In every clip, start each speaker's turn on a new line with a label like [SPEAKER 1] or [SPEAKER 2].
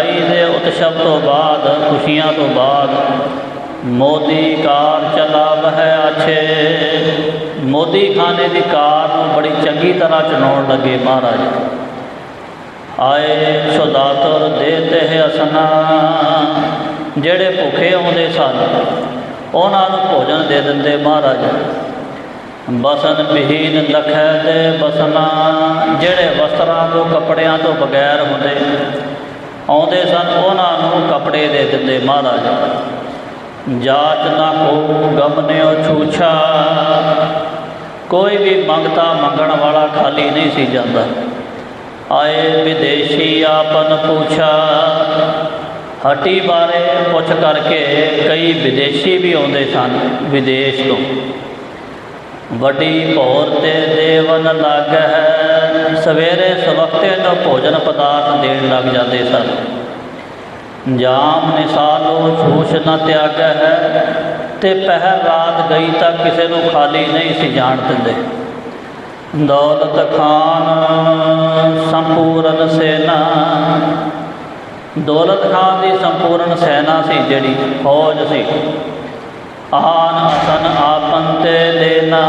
[SPEAKER 1] ਆਈ ਦੇ ਉਤਸਵ ਤੋਂ ਬਾਅਦ, ਖੁਸ਼ੀਆਂ ਤੋਂ ਬਾਅਦ, ਮੋਦੀ ਕਾਰ ਚਲਾ ਬਹਿ ਆਛੇ। ਮੋਦੀ ਖਾਨੇ ਦੀ ਕਾਰ ਨੂੰ ਬੜੀ ਚੰਗੀ ਤਰ੍ਹਾਂ ਚਲਾਉਣ ਲੱਗੇ ਮਹਾਰਾਜ। ਆਏ ਸੁਦਾਤਰ ਦੇਤੇ ਹੈ ਅਸਨਾ ਜਿਹੜੇ ਭੁੱਖੇ ਆਉਂਦੇ ਸਨ, ਉਹਨਾਂ ਨੂੰ ਭੋਜਨ ਦੇ ਦਿੰਦੇ ਮਹਾਰਾਜ। ਬਸਨ ਬਿਹੀਨ ਲਖੈ ਦੇ ਬਸਨਾ, ਜਿਹੜੇ ਵਸਤਰਾਂ ਤੋਂ ਕੱਪੜਿਆਂ ਤੋਂ ਬਗੈਰ ਹੁੰਦੇ ਆਉਂਦੇ ਸਨ, ਉਹਨਾਂ ਨੂੰ ਕੱਪੜੇ ਦੇ ਦਿੰਦੇ ਮਹਾਰਾਜ। ਜਾਚ ਨਾ ਕੋ ਗਮਨਿਓ ਛੂਛਾ। ਕੋਈ ਵੀ ਮੰਗਤਾ ਮੰਗਣ ਵਾਲਾ ਖਾਲੀ ਨਹੀਂ ਸੀ ਜਾਂਦਾ। ਆਏ ਵਿਦੇਸ਼ੀ ਆਪਨ ਪੁੱਛਾ। ਹਟੀ ਬਾਰੇ ਪੁੱਛ ਕਰਕੇ ਕਈ ਵਿਦੇਸ਼ੀ ਵੀ ਆਉਂਦੇ ਸਨ, ਵਿਦੇਸ਼ ਤੋਂ। ਵੱਡੀ ਭੋਰ ਤੇ ਦੇਵਨ ਲੱਗ ਹੈ ਸਵੇਰੇ ਸਵਖਤੇ ਨੂੰ ਭੋਜਨ ਪਦਾਰਥ ਦੇਣ ਲੱਗ ਜਾਂਦੇ ਸਨ। ਜਾਮ ਨਿਸਾਲੋ ਛੂਛ ਨ ਤਿਆਗ ਹੈ ਤੇ ਪਹਿਰ ਰਾਤ ਗਈ ਤਾਂ ਕਿਸੇ ਨੂੰ ਖਾਲੀ ਨਹੀਂ ਸੀ ਜਾਣ ਦਿੰਦੇ। ਦੌਲਤ ਖਾਨ, ਸੰਪੂਰਨ ਸੈਨਾ। ਦੌਲਤ ਖਾਨ ਦੀ ਸੰਪੂਰਨ ਸੈਨਾ ਸੀ ਜਿਹੜੀ ਫੌਜ ਸੀ। ਆਨ ਅਸਨ ਆਪਨ ਤੇ ਲੈਣਾ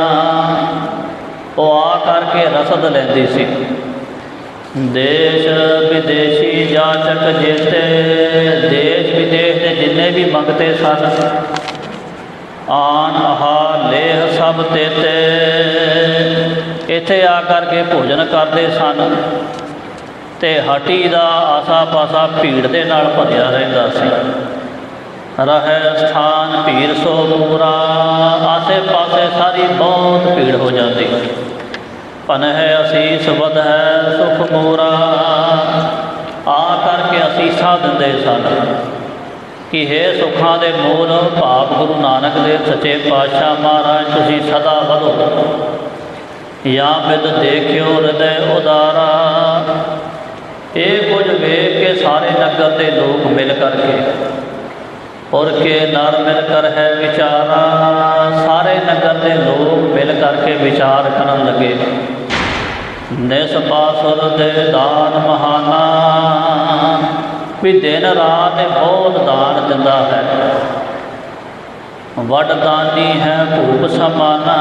[SPEAKER 1] ਉਹ ਆ ਕਰਕੇ ਰਸਦ ਲੈਂਦੀ ਸੀ। ਦੇਸ਼ ਵਿਦੇਸ਼ੀ ਜਾਚਕ ਜੇਤੇ ਦੇਸ਼ ਵਿਦੇਸ਼ ਦੇ ਜਿੰਨੇ ਵੀ ਮੰਗਤੇ ਸਨ, ਆਨ ਆਹਾ ਲੇਹ ਸਭ ਤੇਤੇ, ਇੱਥੇ ਆ ਕਰਕੇ ਭੋਜਨ ਕਰਦੇ ਸਨ ਤੇ ਹਟੀ ਦਾ ਆਸਾ ਪਾਸਾ ਭੀੜ ਦੇ ਨਾਲ ਭਰਿਆ ਰਹਿੰਦਾ ਸੀ। ਰਹਿ ਸਥਾਨ ਭੀੜ ਸੋ ਪੂਰਾ, ਆਸੇ ਪਾਸੇ ਸਾਰੀ ਬਹੁਤ ਭੀੜ ਹੋ ਜਾਂਦੀ। ਪਨ ਹੈ ਅਸੀਸ ਵਧ ਹੈ ਸੁਖ ਮੂਰਾ, ਆ ਕਰਕੇ ਅਸੀਸਾਂ ਦਿੰਦੇ ਸਨ ਕਿ ਹੈ ਸੁਖਾਂ ਦੇ ਮੂਲ, ਭਾਵ ਗੁਰੂ ਨਾਨਕ ਦੇਵ ਸੱਚੇ ਪਾਤਸ਼ਾਹ ਮਹਾਰਾਜ, ਤੁਸੀਂ ਸਦਾ ਵਧੋ। ਜਾਂ ਬਿਦ ਦੇਖਿਓ ਹਿਰਦੈ ਉਦਾਰਾ। ਇਹ ਕੁਝ ਵੇਖ ਕੇ ਸਾਰੇ ਨਗਰ ਦੇ ਲੋਕ ਮਿਲ ਕਰਕੇ ਔਰ ਕੇ ਨਰ ਮਿਲ ਕਰ ਹੈ ਵਿਚਾਰਾ, ਸਾਰੇ ਨਗਰ ਦੇ ਲੋਕ ਮਿਲ ਕਰਕੇ ਵਿਚਾਰ ਕਰਨ ਲੱਗੇ। ਨਿਸ ਪਾਸੁਰ ਦੇ ਦਾਨ ਮਹਾਨਾ, ਵੀ ਦਿਨ ਰਾਤ ਬਹੁਤ ਦਾਨ ਦਿੰਦਾ ਹੈ। ਵੱਡ ਦਾਨੀ ਹੈ ਭੂਪ ਸਮਾਨਾ,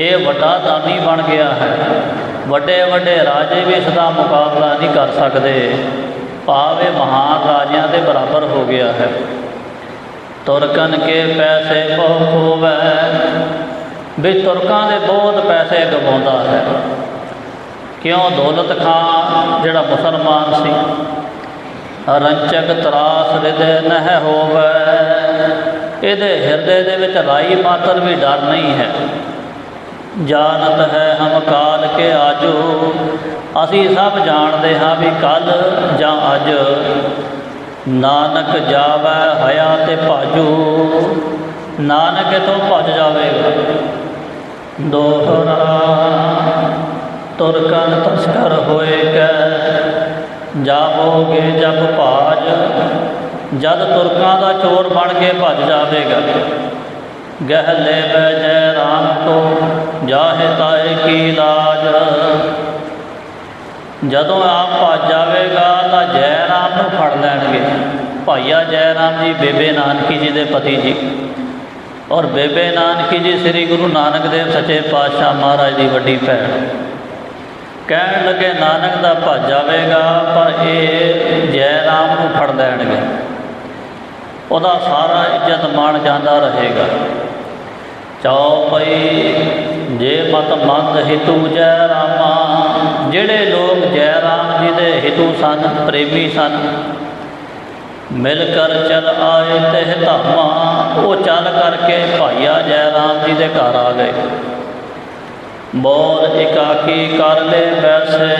[SPEAKER 1] ਇਹ ਵੱਡਾ ਦਾਨੀ ਬਣ ਗਿਆ ਹੈ। ਵੱਡੇ ਵੱਡੇ ਰਾਜੇ ਵੀ ਇਸ ਦਾ ਮੁਕਾਬਲਾ ਨਹੀਂ ਕਰ ਸਕਦੇ। ਭਾਵੇਂ ਮਹਾਨ ਰਾਜਿਆਂ ਦੇ ਬਰਾਬਰ ਹੋ ਗਿਆ ਹੈ। ਤੁਰਕਨ ਕੇ ਪੈਸੇ ਬਹੁ ਖੋਵੈ, ਵੀ ਤੁਰਕਾਂ ਦੇ ਬਹੁਤ ਪੈਸੇ ਗਵਾਉਂਦਾ ਹੈ। ਕਿਉਂ ਦੌਲਤ ਖਾਂ ਜਿਹੜਾ ਮੁਸਲਮਾਨ ਸੀ? ਰੰਚਕ ਤਰਾਸ ਹਿਰਦੇ ਨਹਿ ਹੋਵੇ, ਇਹਦੇ ਹਿਰਦੇ ਦੇ ਵਿੱਚ ਰਾਈ ਮਾਤਰ ਵੀ ਡਰ ਨਹੀਂ ਹੈ। ਜਾਣਤ ਹੈ ਹਮ ਕਾਲ ਕੇ ਆਜੋ। ਅਸੀਂ ਸਭ ਜਾਣਦੇ ਹਾਂ ਵੀ ਕੱਲ ਜਾਂ ਅੱਜ ਨਾਨਕ ਜਾਵੈ ਹਯਾ ਤੇ ਭਾਜੂ। ਨਾਨਕ ਤੋਂ ਭੱਜ ਜਾਵੇਗਾ? ਦੋਹਰਾ ਤੁਰਕਨ ਤਸਕਰ ਹੋਏ ਕੈ ਜਾਵੋਗੇ ਜਬ ਭਾਜ। ਜਦ ਤੁਰਕਾਂ ਦਾ ਚੋਰ ਬਣ ਕੇ ਭੱਜ ਜਾਵੇਗਾ। ਗਹਿਲੇ ਬੈ ਜੈ ਰਾਮ ਕੋ ਜਾਹੇ ਤਾਏ ਕੀ ਲਾਜ। ਜਦੋਂ ਆਪ ਭੱਜ ਜਾਵੇਗਾ ਤਾਂ ਜੈ ਰਾਮ ਨੂੰ ਫੜ ਲੈਣਗੇ। ਭਾਈਆ ਜੈ ਰਾਮ ਜੀ, ਬੇਬੇ ਨਾਨਕੀ ਜੀ ਦੇ ਪਤੀ ਜੀ। ਔਰ ਬੇਬੇ ਨਾਨਕੀ ਜੀ, ਸ੍ਰੀ ਗੁਰੂ ਨਾਨਕ ਦੇਵ ਸੱਚੇ ਪਾਤਸ਼ਾਹ ਮਹਾਰਾਜ ਦੀ ਵੱਡੀ ਭੈਣ। ਕਹਿਣ ਲੱਗੇ, ਨਾਨਕ ਦਾ ਭੱਜ ਜਾਵੇਗਾ, ਪਰ ਇਹ ਜੈ ਰਾਮ ਨੂੰ ਫੜ ਲੈਣਗੇ। ਉਹਦਾ ਸਾਰਾ ਇੱਜ਼ਤ ਮਾਣ ਜਾਂਦਾ ਰਹੇਗਾ। ਚੌਪਈ, ਜੇ ਮਤ ਮੰਦ ਹਿਤੂ ਜੈ ਰਾਮਾ, ਜਿਹੜੇ ਲੋਕ ਜੈ ਰਾਮ ਜੀ ਦੇ ਹਿਤੂ ਸਨ, ਪ੍ਰੇਮੀ ਸਨ। ਮਿਲ ਕਰ ਚਲ ਆਏ ਤਹਿ ਧਾਮਾ, ਉਹ ਚੱਲ ਕਰਕੇ ਭਾਈਆ ਜੈ ਰਾਮ ਜੀ ਦੇ ਘਰ ਆ ਗਏ। ਬੋਲ ਇਕਾਕੀ ਕਰ ਲੈ ਬੈਸੇ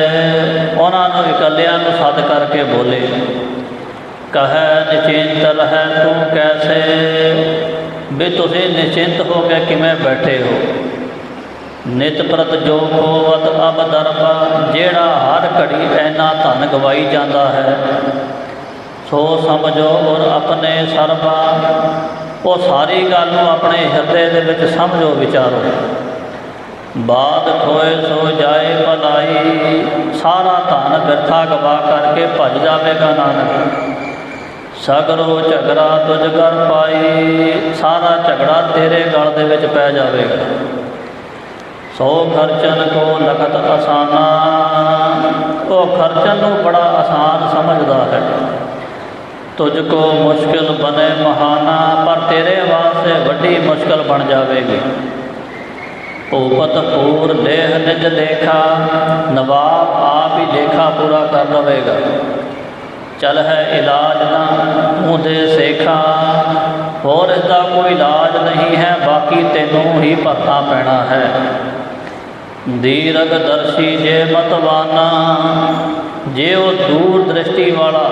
[SPEAKER 1] ਉਹਨਾਂ ਨੂੰ ਇਕੱਲਿਆਂ ਨੂੰ ਸੱਦ ਕਰਕੇ ਬੋਲੇ। ਕਹੈ ਨਿਚਿੰਤ ਹੈ ਤੂੰ ਕੈਸੇ ਵੀ ਤੁਸੀਂ ਨਿਸ਼ਚਿੰਤ ਹੋ ਕੇ ਕਿਵੇਂ ਬੈਠੇ ਹੋ? ਨਿਤ ਪ੍ਰਤ ਜੋ ਖੋਵਤ ਅਬ ਦਰਬਾ, ਜਿਹੜਾ ਹਰ ਘੜੀ ਐਨਾ ਧਨ ਗਵਾਈ ਜਾਂਦਾ ਹੈ, ਸੋ ਸਮਝੋ ਔਰ ਆਪਣੇ ਸਰਬਾ, ਉਹ ਸਾਰੀ ਗੱਲ ਨੂੰ ਆਪਣੇ ਹਿਰਦੇ ਦੇ ਵਿੱਚ ਸਮਝੋ ਵਿਚਾਰੋ। ਬਾਦ ਖੋਏ ਸੋ ਜਾਏ ਭਲਾਈ, ਸਾਰਾ ਧਨ ਬਿਰਥਾ ਗਵਾ ਕਰਕੇ ਭੱਜ ਜਾਵੇਗਾ ਨਾਨਕ। ਸਗਰੋ ਝਗੜਾ ਤੁਝ ਕਰ ਪਾਈ, ਸਾਰਾ ਝਗੜਾ ਤੇਰੇ ਗਲ ਦੇ ਵਿੱਚ ਪੈ ਜਾਵੇਗਾ। ਸੋ ਖਰਚਨ ਕੋ ਲਖਤ ਆਸਾਨਾ ਉਹ ਖਰਚਨ ਨੂੰ ਬੜਾ ਆਸਾਨ ਸਮਝਦਾ ਹੈ। ਤੁਝ ਕੋ ਮੁਸ਼ਕਿਲ ਬਨੇ ਮਹਾਨਾ, ਪਰ ਤੇਰੇ ਵਾਸਤੇ ਵੱਡੀ ਮੁਸ਼ਕਿਲ ਬਣ ਜਾਵੇਗੀ। ਭੂਪਤ ਪੂਰ ਦੇਹ ਨਿਜ ਦੇਖਾ, ਨਵਾਬ ਆਪ ਹੀ ਦੇਖਾ ਪੂਰਾ ਕਰ ਲਵੇਗਾ। ਚਲ ਹੈ ਇਲਾਜ ਨਾ ਉਹਦੇ ਸੇਖਾ। ਹੋਰ ਇਸ ਦਾ ਕੋਈ ਇਲਾਜ ਨਹੀਂ ਹੈ, ਬਾਕੀ ਤੈਨੂੰ ਹੀ ਭਰਨਾ ਪੈਣਾ ਹੈ। ਦੀਰਘ ਦਰਸ਼ੀ ਜੇ ਮਤਵਾਨਾ ਜੇ ਉਹ ਦੂਰ ਦ੍ਰਿਸ਼ਟੀ ਵਾਲਾ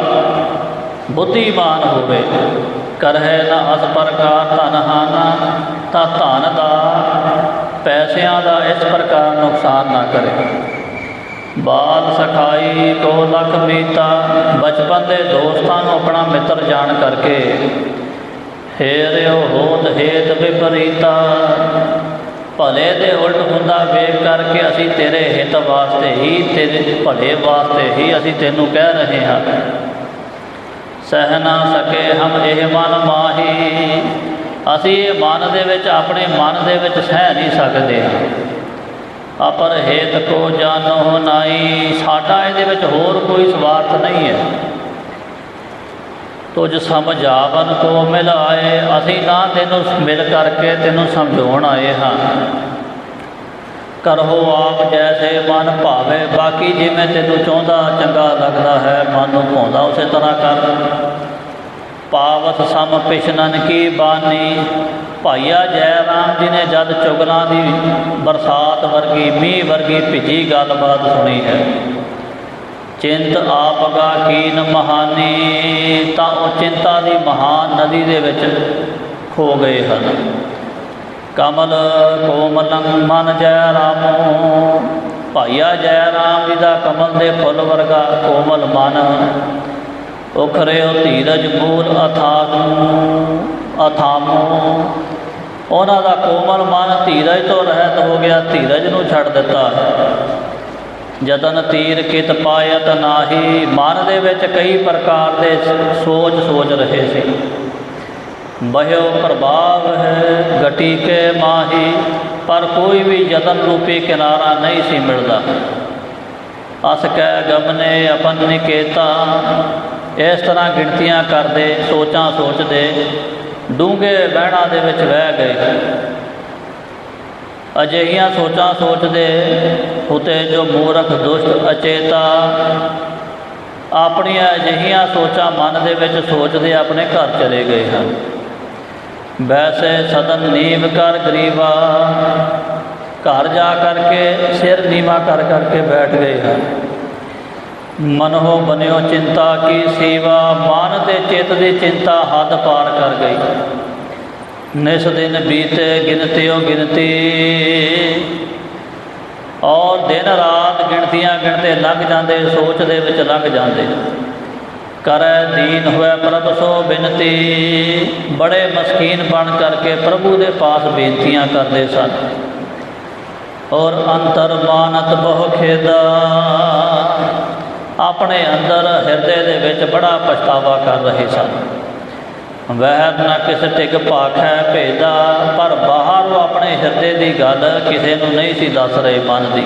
[SPEAKER 1] ਬੁੱਧੀਮਾਨ ਹੋਵੇ, ਕਰਹਿ ਨਾ ਅਸ ਪ੍ਰਕਾਰ ਧਨ ਹਾਨਾ, ਤਾਂ ਧਨ ਦਾ ਪੈਸਿਆਂ ਦਾ ਇਸ ਪ੍ਰਕਾਰ ਨੁਕਸਾਨ ਨਾ ਕਰੇ। ਬਾਲ ਸਖਾਈ ਕੋ ਲਖ ਮੀਤਾ, ਬਚਪਨ ਦੇ ਦੋਸਤਾਂ ਨੂੰ ਆਪਣਾ ਮਿੱਤਰ ਜਾਣ ਕਰਕੇ। ਹੇਰਿਓ ਹੋਤ ਹੇਤ ਵਿਪਰੀਤਾ, ਭਲੇ ਦੇ ਉਲਟ ਹੁੰਦਾ ਵੇਖ ਕਰਕੇ ਅਸੀਂ ਤੇਰੇ ਹਿੱਤ ਵਾਸਤੇ ਹੀ ਤੇਰੇ ਭਲੇ ਵਾਸਤੇ ਹੀ ਅਸੀਂ ਤੈਨੂੰ ਕਹਿ ਰਹੇ ਹਾਂ। ਸਹਿ ਨਾ ਸਕੇ ਹਮ ਇਹ ਮਨ ਮਾਹੀ, ਅਸੀਂ ਇਹ ਮਨ ਦੇ ਵਿੱਚ ਆਪਣੇ ਮਨ ਦੇ ਵਿੱਚ ਸਹਿ ਨਹੀਂ ਸਕਦੇ। ਅਪਰ ਹੇਤ ਕੋ ਜਾਣੋ ਨਾਈ ਸਾਡਾ ਇਹਦੇ ਵਿੱਚ ਹੋਰ ਕੋਈ ਸਵਾਰਥ ਨਹੀਂ ਹੈ। ਤੁਝ ਸਮਝਾਵਨ ਕੋ ਮਿਲਾਏ ਅਸੀਂ ਨਾ ਤੈਨੂੰ ਮਿਲ ਕਰਕੇ ਤੈਨੂੰ ਸਮਝਾਉਣ ਆਏ ਹਾਂ। ਕਰੋ ਆਪ ਜੈਸੇ ਮਨ ਭਾਵੇ, ਬਾਕੀ ਜਿਵੇਂ ਤੈਨੂੰ ਚਾਹੁੰਦਾ, ਚੰਗਾ ਲੱਗਦਾ ਹੈ, ਮਨ ਨੂੰ ਭਾਉਂਦਾ, ਉਸੇ ਤਰ੍ਹਾਂ ਕਰ। ਪਾਵਤ ਸਮ ਪਿਸ਼ਨਨ ਕੀ ਬਾਨੀ ਭਾਈਆ ਜੈ ਰਾਮ ਜੀ ਨੇ ਜਦ ਚੁਗਲਾਂ ਦੀ ਬਰਸਾਤ ਵਰਗੀ, ਮੀਂਹ ਵਰਗੀ ਭਿੱਜੀ ਗੱਲਬਾਤ ਸੁਣੀ ਹੈ। ਚਿੰਤ ਆਪਗਾ ਕੀਨ ਮਹਾਨੀ, ਤਾਂ ਉਹ ਚਿੰਤਾ ਦੀ ਮਹਾਨ ਨਦੀ ਦੇ ਵਿੱਚ ਖੋ ਗਏ ਹਨ। ਕਮਲ ਕੋਮਲੰ ਮਨ ਜੈ ਰਾਮੋ, ਭਾਈਆ ਜੈ ਰਾਮ ਜੀ ਦਾ ਕਮਲ ਦੇ ਫੁੱਲ ਵਰਗਾ ਕੋਮਲ ਮਨ। ਉਖਰਿਓ ਧੀਰਜ ਮੂਲ ਅਥਾਗੂ ਅਥਾਮੋ ਉਹਨਾਂ ਦਾ ਕੋਮਲ ਮਨ ਧੀਰਜ ਤੋਂ ਰਹਿਤ ਹੋ ਗਿਆ, ਧੀਰਜ ਨੂੰ ਛੱਡ ਦਿੱਤਾ। ਜਤਨ ਤੀਰ ਕਿਤ ਪਾਇਤ ਨਾਹੀ, ਮਨ ਦੇ ਵਿੱਚ ਕਈ ਪ੍ਰਕਾਰ ਦੇ ਸੋਚ ਸੋਚ ਰਹੇ ਸੀ। ਬਹਿਓ ਪ੍ਰਭਾਵ ਹੈ, ਗਟੀ ਕੇ ਮਾਹੀ, ਪਰ ਕੋਈ ਵੀ ਯਤਨ ਰੂਪੀ ਕਿਨਾਰਾ ਨਹੀਂ ਸੀ ਮਿਲਦਾ। ਅਸ ਕਹਿ ਗਮਨੇ ਅਪਨ ਨਿਕੇਤਾ, ਇਸ ਤਰ੍ਹਾਂ ਗਿਣਤੀਆਂ ਕਰਦੇ, ਸੋਚਾਂ ਸੋਚਦੇ ਡੂੰਘੇ ਬਹਿਣਾ ਦੇ ਵਿੱਚ ਵਹਿ ਗਏ। ਅਜਿਹੀਆਂ ਸੋਚਾਂ ਸੋਚਦੇ ਉਤੇ ਜੋ ਮੂਰਖ, ਦੁਸ਼ਟ, ਅਚੇਤਾ ਆਪਣੀਆਂ ਅਜਿਹੀਆਂ ਸੋਚਾਂ ਮਨ ਦੇ ਵਿੱਚ ਸੋਚਦੇ ਆਪਣੇ ਘਰ ਚਲੇ ਗਏ ਹਨ। ਵੈਸੇ ਸਦਨ ਨੀਵ ਕਰ ਗਰੀਵਾ ਘਰ ਜਾ ਕਰਕੇ ਸਿਰ ਨੀਵਾ ਕਰ ਕਰਕੇ ਬੈਠ ਗਏ ਹਨ। ਮਨੋ ਬਨਿਓ ਚਿੰਤਾ ਕੀ ਸੇਵਾ, ਮਨ ਤੇ ਚਿੱਤ ਦੀ ਚਿੰਤਾ ਹੱਦ ਪਾਰ ਕਰ ਗਈ। ਨਿਸ ਦਿਨ ਬੀਤੇ ਗਿਣਤਿਓ ਗਿਣਤੀ। ਔਰ ਦਿਨ ਰਾਤ ਗਿਣਤੀਆਂ ਗਿਣਤੇ ਲੱਗ ਜਾਂਦੇ, ਸੋਚ ਦੇ ਵਿੱਚ ਲੱਗ ਜਾਂਦੇ। ਕਰੈ ਦੀਨ ਹੋਇ ਪ੍ਰਭ ਸੋ ਬਿਨਤੀ। ਬੜੇ ਮਸਕੀਨ ਬਣ ਕਰਕੇ ਪ੍ਰਭੂ ਦੇ ਪਾਸ ਬੇਨਤੀਆਂ ਕਰਦੇ ਸਨ। ਔਰ ਅੰਤਰ ਮਾਨਤ ਬਹੁ ਖੇਦਾ। ਆਪਣੇ ਅੰਦਰ ਹਿਰਦੇ ਦੇ ਵਿੱਚ ਬੜਾ ਪਛਤਾਵਾ ਕਰ ਰਹੇ ਸਨ। ਵਹਿ ਨਾ ਕਿਸ ਟਿਕ ਭਾਖੈ ਭੇਦਾ ਪਰ ਬਾਹਰ ਉਹ ਆਪਣੇ ਹਿਰਦੇ ਦੀ ਗੱਲ ਕਿਸੇ ਨੂੰ ਨਹੀਂ ਸੀ ਦੱਸ ਰਹੇ ਮਨ ਦੀ।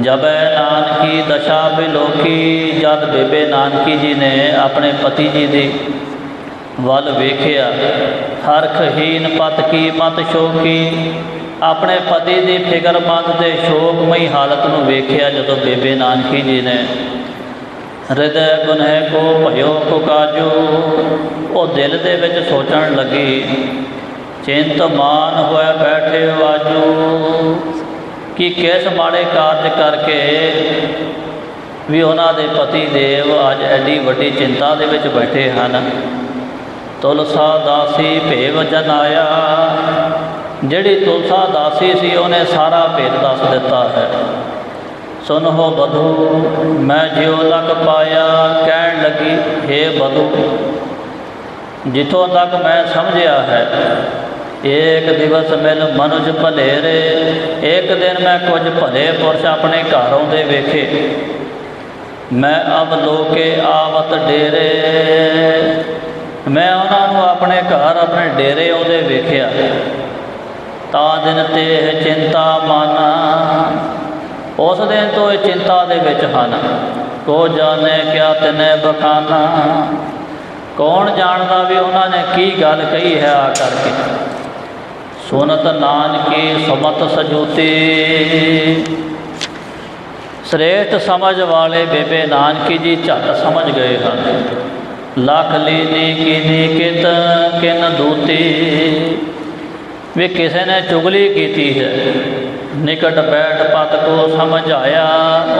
[SPEAKER 1] ਜਬੈ ਨਾਨਕੀ ਦਸ਼ਾ ਬਿਲੋਕੀ, ਜਦ ਬੇਬੇ ਨਾਨਕੀ ਜੀ ਨੇ ਆਪਣੇ ਪਤੀ ਜੀ ਦੀ ਵੱਲ ਵੇਖਿਆ ਹਰਖਹੀਨ ਪਤ ਕੀ ਮਤ ਸ਼ੋਕੀ ਆਪਣੇ ਪਤੀ ਦੀ ਫਿਕਰਮੰਦ ਤੇ ਸ਼ੋਕਮਈ ਹਾਲਤ ਨੂੰ ਵੇਖਿਆ ਜਦੋਂ ਬੇਬੇ ਨਾਨਕੀ ਜੀ ਨੇ ਹਿਰਦੈ ਗੁਨਹਿ ਕੋ ਭਇਓ ਕੋ ਕਾਜੂ, ਉਹ ਦਿਲ ਦੇ ਵਿੱਚ ਸੋਚਣ ਲੱਗੀ, ਚਿੰਤ ਮਾਨ ਹੋਇਆ ਬੈਠੇ ਵਾਜੂ ਕਿ ਕਿਸ ਮਾੜੇ ਕਾਰਜ ਕਰਕੇ ਵੀ ਉਹਨਾਂ ਦੇ ਪਤੀ ਦੇਵ ਅੱਜ ਐਡੀ ਵੱਡੀ ਚਿੰਤਾ ਦੇ ਵਿੱਚ ਬੈਠੇ ਹਨ? ਤੁਲਸਾ ਦਾਸੀ ਭੇਵ ਜਨਾਇਆ ਜਿਹੜੀ ਤੁਲਸਾ ਦਾਸੀ ਸੀ, ਉਹਨੇ ਸਾਰਾ ਭੇਦ ਦੱਸ ਦਿੱਤਾ ਹੈ। ਸੁਨੋ ਬਧੂ, ਮੈਂ ਜਿਉ ਲਗ ਪਾਇਆ, ਕਹਿਣ ਲੱਗੀ हे ਬਧੂ, ਜਿੱਥੋਂ ਤੱਕ ਮੈਂ ਸਮਝਿਆ ਹੈ, ਏਕ ਦਿਵਸ ਮਿਲ ਮਨੁਜ ਭਲੇਰੇ ਇੱਕ ਦਿਨ ਮੈਂ ਕੁਝ ਭਲੇ ਪੁਰਸ਼ ਆਪਣੇ ਘਰ ਆਉਂਦੇ ਵੇਖੇ। ਮੈਂ ਅਬ ਲੋਕੇ ਆਵਤ ਡੇਰੇ, ਮੈਂ ਉਹਨਾਂ ਨੂੰ ਆਪਣੇ ਘਰ ਆਪਣੇ ਡੇਰੇ ਆਉਂਦੇ ਵੇਖਿਆ। ਤਾਂ ਦਿਨ ਤੇ ਇਹ ਚਿੰਤਾ ਮਨ। ਉਸ ਦਿਨ ਤੋਂ ਇਹ ਚਿੰਤਾ ਦੇ ਵਿੱਚ ਹਨ। ਕੋ ਜਾਣੇ ਕਿਆ ਤਨੇ ਬਖਾਨਾ। ਕੌਣ ਜਾਣਦਾ ਵੀ ਉਹਨਾਂ ਨੇ ਕੀ ਗੱਲ ਕਹੀ ਹੈ ਆ ਕਰਕੇ। ਸੁਨਤ ਨਾਨਕੀ ਸੁਮਤ ਸਜੂਤੀ। ਸ੍ਰੇਸ਼ਟ ਸਮਝ ਵਾਲੇ ਬੇਬੇ ਨਾਨਕੀ ਜੀ ਝੱਟ ਸਮਝ ਗਏ ਹਨ। ਲੱਖ ਲੀਨੀ ਕੀਨੀ ਕਿਤ ਕਿਨ ਦੂਤੀ। ਵੀ ਕਿਸੇ ਨੇ ਚੁਗਲੀ ਕੀਤੀ ਹੈ। ਨਿਕਟ ਬੈਠ ਪਤ ਕੋ ਸਮਝਾਇਆ।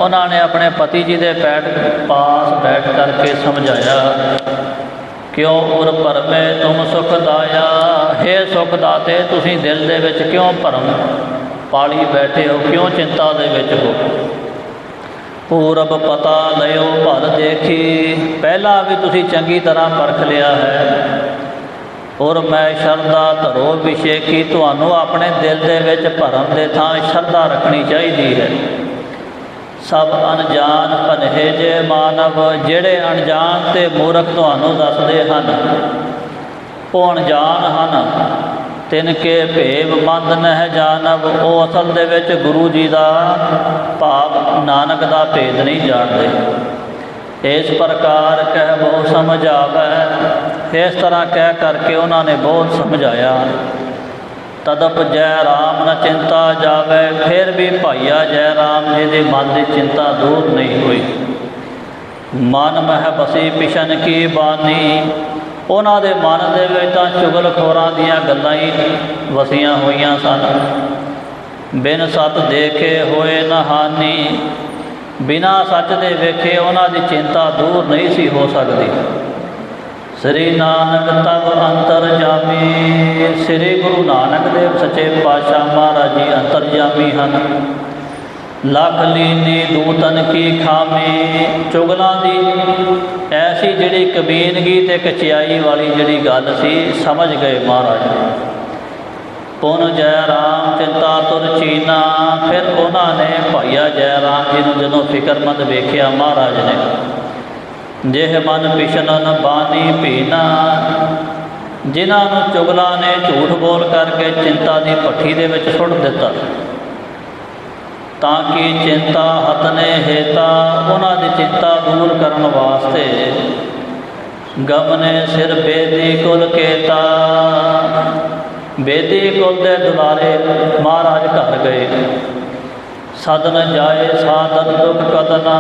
[SPEAKER 1] ਉਹਨਾਂ ਨੇ ਆਪਣੇ ਪਤੀ ਜੀ ਦੇ ਪੈਟ ਪਾਸ ਬੈਠ ਕਰਕੇ ਸਮਝਾਇਆ। ਕਿਉਂ ਉਰ ਪਰਮੇ ਤੁਮ ਸੁਖ ਦਾਇਆ? ਹੈ ਸੁਖ ਦਾਤੇ, ਤੁਸੀਂ ਦਿਲ ਦੇ ਵਿੱਚ ਕਿਉਂ ਭਰਮ ਪਾਲੀ ਬੈਠੇ ਹੋ? ਕਿਉਂ ਚਿੰਤਾ ਦੇ ਵਿੱਚ ਹੋ? ਪੂਰਬ ਪਤਾ ਲਿਓ ਭਰ ਦੇਖੀ। ਪਹਿਲਾਂ ਵੀ ਤੁਸੀਂ ਚੰਗੀ ਤਰ੍ਹਾਂ ਪਰਖ ਲਿਆ ਹੈ। ਔਰ ਮੈਂ ਸ਼ਰਧਾ ਧਰੋ ਵਿਸ਼ੇਕੀ ਤੁਹਾਨੂੰ ਆਪਣੇ ਦਿਲ ਦੇ ਵਿੱਚ ਭਰਮ ਦੇ ਥਾਂ ਸ਼ਰਧਾ ਰੱਖਣੀ ਚਾਹੀਦੀ ਹੈ। ਸਭ ਅਣਜਾਣ ਪਨਹੇਜੇ ਮਾਨਵ, ਜਿਹੜੇ ਅਣਜਾਣ ਤੇ ਮੂਰਖ ਤੁਹਾਨੂੰ ਦੱਸਦੇ ਹਨ ਉਹ ਅਣਜਾਣ ਹਨ। ਤਿਨ ਕੇ ਭੇਵ ਮੰਦ ਨਹਿ ਜਾਣਵ, ਉਹ ਅਸਲ ਦੇ ਵਿੱਚ ਗੁਰੂ ਜੀ ਦਾ ਭਾਵ ਨਾਨਕ ਦਾ ਭੇਦ ਨਹੀਂ ਜਾਣਦੇ। ਇਸ ਪ੍ਰਕਾਰ ਕਹਿ ਬਹੁ ਸਮਝਾਵੇ ਇਸ ਤਰ੍ਹਾਂ ਕਹਿ ਕਰਕੇ ਉਹਨਾਂ ਨੇ ਬਹੁਤ ਸਮਝਾਇਆ। ਤਦਪ ਜੈ ਰਾਮ ਨ ਚਿੰਤਾ ਜਾਵੇ, ਫਿਰ ਵੀ ਭਾਈਆ ਜੈ ਰਾਮ ਜੀ ਦੇ ਮਨ ਦੀ ਚਿੰਤਾ ਦੂਰ ਨਹੀਂ ਹੋਈ। ਮਨ ਮਹਿ ਬਸੀ ਪਿਸ਼ਨ ਕੀ ਬਾਨੀ? ਉਹਨਾਂ ਦੇ ਮਨ ਦੇ ਵਿੱਚ ਤਾਂ ਚੁਗਲਖੋਰਾਂ ਦੀਆਂ ਗੱਲਾਂ ਹੀ ਵਸੀਆਂ ਹੋਈਆਂ ਸਨ। ਬਿਨ ਸਤ ਦੇਖੇ ਹੋਏ ਨਾ ਹਾਨੀ। ਬਿਨਾ ਸੱਚ ਦੇ ਵੇਖੇ ਉਹਨਾਂ ਦੀ ਚਿੰਤਾ ਦੂਰ ਨਹੀਂ ਸੀ ਹੋ ਸਕਦੀ। ਸ੍ਰੀ ਨਾਨਕ ਤਬ ਅੰਤਰ ਜਾਮੀ, ਸ੍ਰੀ ਗੁਰੂ ਨਾਨਕ ਦੇਵ ਸੱਚੇ ਪਾਤਸ਼ਾਹ ਮਹਾਰਾਜ ਜੀ ਅੰਤਰਜਾਮੀ ਹਨ। ਲੱਖ ਲੀਨੀ ਦੂਤਨ ਕੀ ਖਾਮੀ, ਚੁਗਲਾਂ ਦੀ ਐਸੀ ਜਿਹੜੀ ਕਬੀਨਗੀ ਤੇ ਕਚਿਆਈ ਵਾਲੀ ਜਿਹੜੀ ਗੱਲ ਸੀ, ਸਮਝ ਗਏ ਮਹਾਰਾਜ ਪੁਨ ਜੈ ਰਾਮ, ਚਿੰਤਾ ਤੁਰ ਚੀਨਾ, ਫਿਰ ਉਹਨਾਂ ਨੇ ਭਾਈਆ ਜੈ ਰਾਮ ਜੀ ਨੂੰ ਜਦੋਂ ਫਿਕਰਮੰਦ ਵੇਖਿਆ ਮਹਾਰਾਜ ਨੇ ਜਿਹ ਮਨ ਪਿਛਨਨ ਬਾਣੀ ਭੀਨਾ। ਜਿਨ੍ਹਾਂ ਨੂੰ ਚੁਗਲਾਂ ਨੇ ਝੂਠ ਬੋਲ ਕਰਕੇ ਚਿੰਤਾ ਦੀ ਭੱਠੀ ਦੇ ਵਿੱਚ ਸੁੱਟ ਦਿੱਤਾ, ਤਾਂ ਕਿ ਚਿੰਤਾ ਹਤਨੇ ਹੇਤਾ ਉਹਨਾਂ ਦੀ ਚਿੰਤਾ ਦੂਰ ਕਰਨ ਵਾਸਤੇ ਗਮ ਨੇ ਸਿਰ ਬੇਦੀ ਕੁਲ ਕੇਤਾ। ਬੇਦੀ ਕੁਲ ਦੇ ਦੁਲਾਰੇ ਮਹਾਰਾਜ ਘਰ ਗਏ। ਸਦਨ ਜਾਏ ਸਾਧਨ ਦੁਖ ਕਦਨਾ,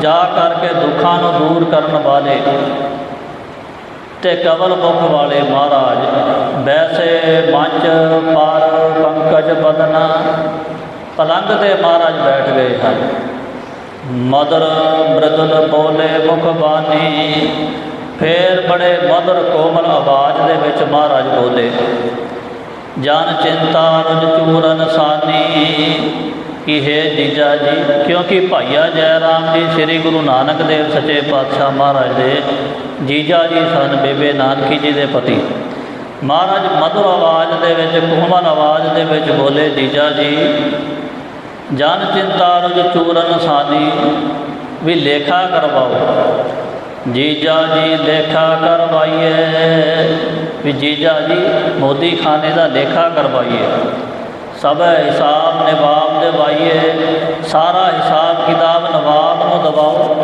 [SPEAKER 1] ਜਾ ਕਰਕੇ ਦੁੱਖਾਂ ਨੂੰ ਦੂਰ ਕਰਨ ਵਾਲੇ ਤੇ ਕਵਲ ਮੁਖ ਵਾਲੇ ਮਹਾਰਾਜ, ਵੈਸੇ ਮੰਚ ਪਰ ਪੰਕਜ ਬਦਨਾ। ਪਲੰਗ ਤੇ ਮਹਾਰਾਜ ਬੈਠ ਗਏ ਹਨ। ਮਦਰ ਮ੍ਰਿਦੁਲ ਬੋਲੇ ਮੁਖ ਬਾਣੀ ਫੇਰ ਬੜੇ ਮధుਰ ਕੋਮਲ ਆਵਾਜ਼ ਦੇ ਵਿੱਚ ਮਹਾਰਾਜ ਬੋਲੇ, ਜਨ ਚਿੰਤਾ ਰੁਜ ਚੂਰਨ ਸਾਨੀ। ਕਿ ਹੈ ਜੀਜਾ ਜੀ? ਕਿਉਂਕਿ ਭਾਈਆ ਜੈ ਰਾਮ ਜੀ, ਸ੍ਰੀ ਗੁਰੂ ਨਾਨਕ ਦੇਵ ਸੱਚੇ ਪਾਤਸ਼ਾਹ ਮਹਾਰਾਜ ਦੇ ਜੀਜਾ ਜੀ ਸਨ ਬੇਬੇ ਨਾਨਕੀ ਜੀ ਦੇ ਪਤੀ। ਮਹਾਰਾਜ ਮਧੁਰ ਆਵਾਜ਼ ਦੇ ਵਿੱਚ ਕੋਮਲ ਆਵਾਜ਼ ਦੇ ਵਿੱਚ ਬੋਲੇ, ਜੀਜਾ ਜੀ, ਜਨ ਚਿੰਤਾ ਰੁਜ ਚੂਰਨ ਸਾਨੀ, ਵੀ ਲੇਖਾ ਕਰਵਾਓ। ਜੀਜਾ ਜੀ, ਲੇਖਾ ਕਰਵਾਈਏ। ਵੀ ਜੀਜਾ ਜੀ, ਮੋਦੀ ਖਾਨੇ ਦਾ ਲੇਖਾ ਕਰਵਾਈਏ। ਸਭ ਹਿਸਾਬ ਨਿਵਾਬ ਦੇ ਵਾਈਏ ਸਾਰਾ ਹਿਸਾਬ ਕਿਤਾਬ ਨਵਾਬ ਨੂੰ ਦਬਾਓ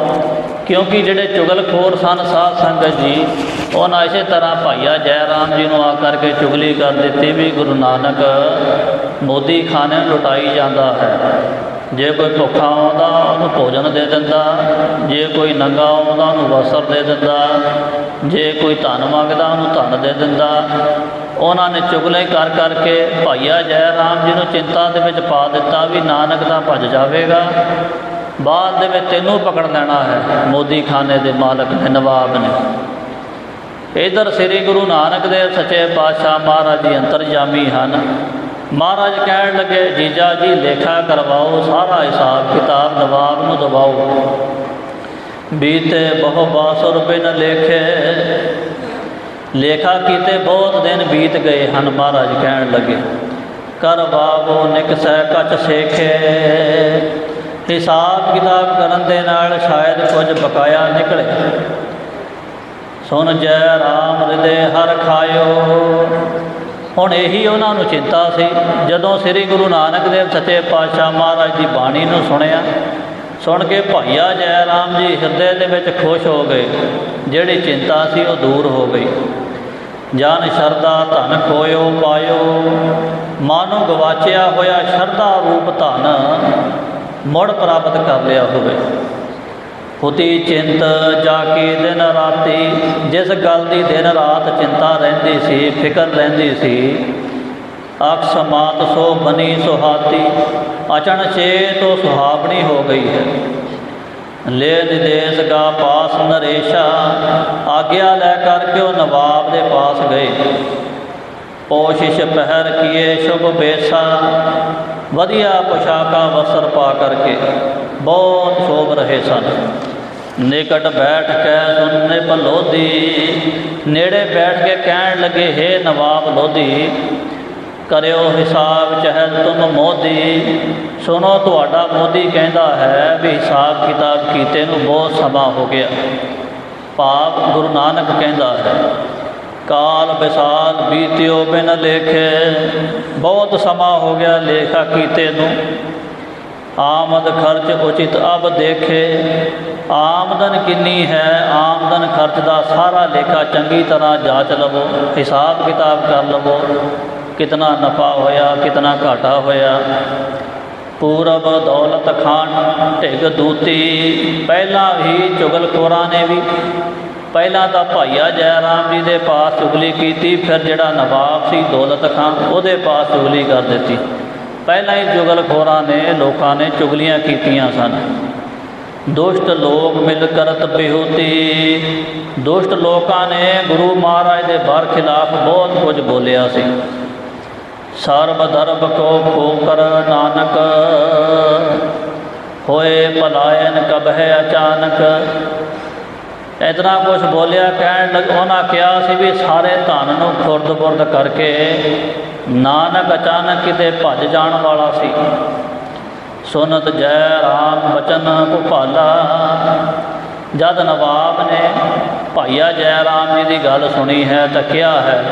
[SPEAKER 1] ਕਿਉਂਕਿ ਜਿਹੜੇ ਚੁਗਲਖੋਰ ਸਨ ਸਾਧ ਸੰਗਤ ਜੀ, ਉਹਨਾਂ ਇਸੇ ਤਰ੍ਹਾਂ ਭਾਈਆ ਜੈ ਰਾਮ ਜੀ ਨੂੰ ਆ ਕਰਕੇ ਚੁਗਲੀ ਕਰ ਦਿੱਤੀ ਵੀ ਗੁਰੂ ਨਾਨਕ ਮੋਦੀ ਖਾਨੇ ਨੂੰ ਲੁਟਾਈ ਜਾਂਦਾ ਹੈ। ਜੇ ਕੋਈ ਭੁੱਖਾ ਆਉਂਦਾ, ਉਹਨੂੰ ਭੋਜਨ ਦੇ ਦਿੰਦਾ, ਜੇ ਕੋਈ ਨੰਗਾ ਆਉਂਦਾ, ਉਹਨੂੰ ਵਸਤਰ ਦੇ ਦਿੰਦਾ, ਜੇ ਕੋਈ ਧਨ ਮੰਗਦਾ, ਉਹਨੂੰ ਧਨ ਦੇ ਦਿੰਦਾ। ਉਹਨਾਂ ਨੇ ਚੁਗਲੇ ਕਰ ਕਰਕੇ ਭਾਈਆ ਜੈ ਰਾਮ ਜੀ ਨੂੰ ਚਿੰਤਾ ਦੇ ਵਿੱਚ ਪਾ ਦਿੱਤਾ ਵੀ ਨਾਨਕ ਤਾਂ ਭੱਜ ਜਾਵੇਗਾ, ਬਾਅਦ ਦੇ ਵਿੱਚ ਤੈਨੂੰ ਪਕੜ ਲੈਣਾ ਹੈ, ਮੋਦੀ ਖਾਨੇ ਦੇ ਮਾਲਕ ਨੇ, ਨਵਾਬ ਨੇ। ਇਧਰ ਸ੍ਰੀ ਗੁਰੂ ਨਾਨਕ ਦੇਵ ਸੱਚੇ ਪਾਤਸ਼ਾਹ ਮਹਾਰਾਜ ਜੀ ਅੰਤਰਜਾਮੀ ਹਨ। ਮਹਾਰਾਜ ਕਹਿਣ ਲੱਗੇ, ਜੀਜਾ ਜੀ, ਲੇਖਾ ਕਰਵਾਓ, ਸਾਰਾ ਹਿਸਾਬ ਕਿਤਾਬ ਨਵਾਬ ਨੂੰ ਦਵਾਓ। ਬੀਤੇ ਬਹੁ ਬਾਸੁਰ ਬਿਨ ਲੇਖੇ ਲੇਖਾ ਕੀਤੇ ਬਹੁਤ ਦਿਨ ਬੀਤ ਗਏ ਹਨ ਮਹਾਰਾਜ ਕਹਿਣ ਲੱਗੇ, ਕਰ ਬਾਬੋ ਨਿਕਸੈ ਕਛ ਸੇਖੇ। ਹਿਸਾਬ ਕਿਤਾਬ ਕਰਨ ਦੇ ਨਾਲ ਸ਼ਾਇਦ ਕੁਝ ਬਕਾਇਆ ਨਿਕਲੇ। ਸੁਣ ਜੈ ਰਾਮ ਹਿਰਦੇ ਹਰ ਖਾਇਓ। ਹੁਣ ਇਹੀ ਉਹਨਾਂ ਨੂੰ ਚਿੰਤਾ ਸੀ, ਜਦੋਂ ਸ੍ਰੀ ਗੁਰੂ ਨਾਨਕ ਦੇਵ ਸੱਚੇ ਪਾਤਸ਼ਾਹ ਮਹਾਰਾਜ ਦੀ ਬਾਣੀ ਨੂੰ ਸੁਣਿਆ ਸੁਣ ਕੇ ਭਾਈਆ ਜੈ ਰਾਮ ਜੀ ਹਿਰਦੇ ਦੇ ਵਿੱਚ ਖੁਸ਼ ਹੋ ਗਏ। ਜਿਹੜੀ ਚਿੰਤਾ ਸੀ ਉਹ ਦੂਰ ਹੋ ਗਈ। ਜਨ ਸ਼ਰਦਾ ਧਨ ਖੋਇਓ ਪਾਇਓ, ਮਾਨੋ ਗਵਾਚਿਆ ਹੋਇਆ ਸ਼ਰਦਾ ਰੂਪ ਧਨ ਮੁੜ ਪ੍ਰਾਪਤ ਕਰ ਲਿਆ ਹੋਵੇ। ਹੁਤੀ ਚਿੰਤ ਜਾ ਕੇ ਦਿਨ ਰਾਤੀ, ਜਿਸ ਗੱਲ ਦੀ ਦਿਨ ਰਾਤ ਚਿੰਤਾ ਰਹਿੰਦੀ ਸੀ, ਫਿਕਰ ਰਹਿੰਦੀ ਸੀ ਅਕਸ ਮਾਤ ਸੋ ਬਨੀ ਸੁਹਾਤੀ ਅਚਣ ਚੇ ਤੋ ਸੁਹਾਵਣੀ ਹੋ ਗਈ ਹੈ। ਲੈ ਨਿਦੇਸ਼ ਗਾ ਪਾਸ ਨਰੇਸ਼ਾ, ਆਗਿਆ ਲੈ ਕਰਕੇ ਉਹ ਨਵਾਬ ਦੇ ਪਾਸ ਗਏ। ਪੋਸ਼ਿਸ਼ ਪਹਿਰ ਕੀਏ ਸ਼ੁਭ ਬੇਸਾ, ਵਧੀਆ ਪੁਸ਼ਾਕਾ ਵਸਰ ਪਾ ਕਰਕੇ ਬਹੁਤ ਸ਼ੋਭ ਰਹੇ ਸਨ। ਨਿਕਟ ਬੈਠ ਕੇ ਸੁਨਨੇ ਭਲੋਦੀ, ਨੇੜੇ ਬੈਠ ਕੇ ਕਹਿਣ ਲੱਗੇ, ਹੈ ਨਵਾਬ ਲੋਧੀ ਕਰਿਓ ਹਿਸਾਬ ਚਹਿਲ ਤੁਮ ਮੋਦੀ। ਸੁਣੋ ਤੁਹਾਡਾ ਮੋਦੀ ਕਹਿੰਦਾ ਹੈ ਵੀ ਹਿਸਾਬ ਕਿਤਾਬ ਕੀਤੇ ਨੂੰ ਬਹੁਤ ਸਮਾਂ ਹੋ ਗਿਆ। ਪਾਪ ਗੁਰੂ ਨਾਨਕ ਕਹਿੰਦਾ ਹੈ, ਕਾਲ ਵਿਸਾਲ ਬੀਤਿਓ ਬਿਨ ਲੇਖੇ। ਬਹੁਤ ਸਮਾਂ ਹੋ ਗਿਆ ਲੇਖਾ ਕੀਤੇ ਨੂੰ। ਆਮਦ ਖਰਚ ਉਚਿਤ ਅਬ ਦੇਖੇ। ਆਮਦਨ ਕਿੰਨੀ ਹੈ, ਆਮਦਨ ਖਰਚ ਦਾ ਸਾਰਾ ਲੇਖਾ ਚੰਗੀ ਤਰ੍ਹਾਂ ਜਾਂਚ ਲਵੋ, ਹਿਸਾਬ ਕਿਤਾਬ ਕਰ ਲਵੋ। ਕਿਤਨਾ ਨਫਾ ਹੋਇਆ, ਕਿਤਨਾ ਘਾਟਾ ਹੋਇਆ। ਪੂਰਬ ਦੌਲਤ ਖਾਨ ਢਿਗ ਦੂਤੀ। ਪਹਿਲਾਂ ਹੀ ਚੁਗਲਖੋਰਾਂ ਨੇ ਵੀ, ਪਹਿਲਾਂ ਤਾਂ ਭਾਈਆ ਜੈ ਰਾਮ ਜੀ ਦੇ ਪਾਸ ਚੁਗਲੀ ਕੀਤੀ, ਫਿਰ ਜਿਹੜਾ ਨਵਾਬ ਸੀ ਦੌਲਤ ਖਾਨ, ਉਹਦੇ ਪਾਸ ਚੁਗਲੀ ਕਰ ਦਿੱਤੀ। ਪਹਿਲਾਂ ਹੀ ਚੁਗਲਖੋਰਾਂ ਨੇ, ਲੋਕਾਂ ਨੇ ਚੁਗਲੀਆਂ ਕੀਤੀਆਂ ਸਨ। ਦੁਸ਼ਟ ਲੋਕ ਮਿਲ ਕਰਤ ਬਿਹੁਤੀ। ਦੁਸ਼ਟ ਲੋਕਾਂ ਨੇ ਗੁਰੂ ਮਹਾਰਾਜ ਦੇ ਬਰ ਖਿਲਾਫ ਬਹੁਤ ਕੁਝ ਬੋਲਿਆ ਸੀ। ਸਰਬ ਧਰਮ ਕੋ ਫੋਕਰ ਨਾਨਕ। ਹੋਏ ਪਲਾਇਨ ਕਬਹਿ ਅਚਾਨਕ। ਇਤਨਾ ਕੁਝ ਬੋਲਿਆ ਕਹਿਣ ਲੱਗ ਉਹਨਾਂ ਕਿਹਾ ਸੀ ਵੀ ਸਾਰੇ ਧਨ ਨੂੰ ਖੁਰਦ-ਬੁਰਦ ਕਰਕੇ ਨਾਨਕ ਅਚਾਨਕ ਕਿਤੇ ਭੱਜ ਜਾਣ ਵਾਲਾ ਸੀ। ਸੁਨਤ ਜੈ ਰਾਮ ਬਚਨ ਭੁਪਾਲਾ। ਜਦ ਨਵਾਬ ਨੇ ਭਾਈਆ ਜੈ ਰਾਮ ਜੀ ਦੀ ਗੱਲ ਸੁਣੀ ਹੈ, ਤਾਂ ਕਿਹਾ ਹੈ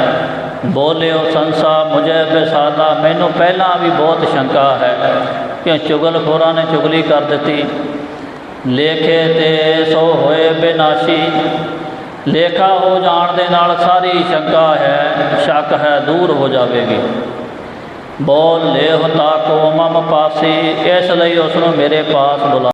[SPEAKER 1] ਬੋਲਿਓ, ਸੰਸਾ, ਮੁਝੇ ਬਿਸਾਲਾ ਮੈਨੂੰ ਪਹਿਲਾਂ ਵੀ ਬਹੁਤ ਸ਼ੰਕਾ ਹੈ ਕਿ ਚੁਗਲਖੋਰਾਂ ਨੇ ਚੁਗਲੀ ਕਰ ਦਿੱਤੀ। ਲੇਖੇ ਤੇ ਸੋ ਹੋਏ ਬਿਨਾਸ਼ੀ। ਲੇਖਾ ਹੋ ਜਾਣ ਦੇ ਨਾਲ ਸਾਰੀ ਸ਼ੰਕਾ ਹੈ, ਸ਼ੱਕ ਹੈ, ਦੂਰ ਹੋ ਜਾਵੇਗੀ। ਬੋਲ ਲੇਹ ਤਾ ਕੋ ਮਮ ਪਾਸੀ, ਇਸ ਲਈ ਉਸ ਨੂੰ ਮੇਰੇ ਪਾਸ ਬੁਲਾ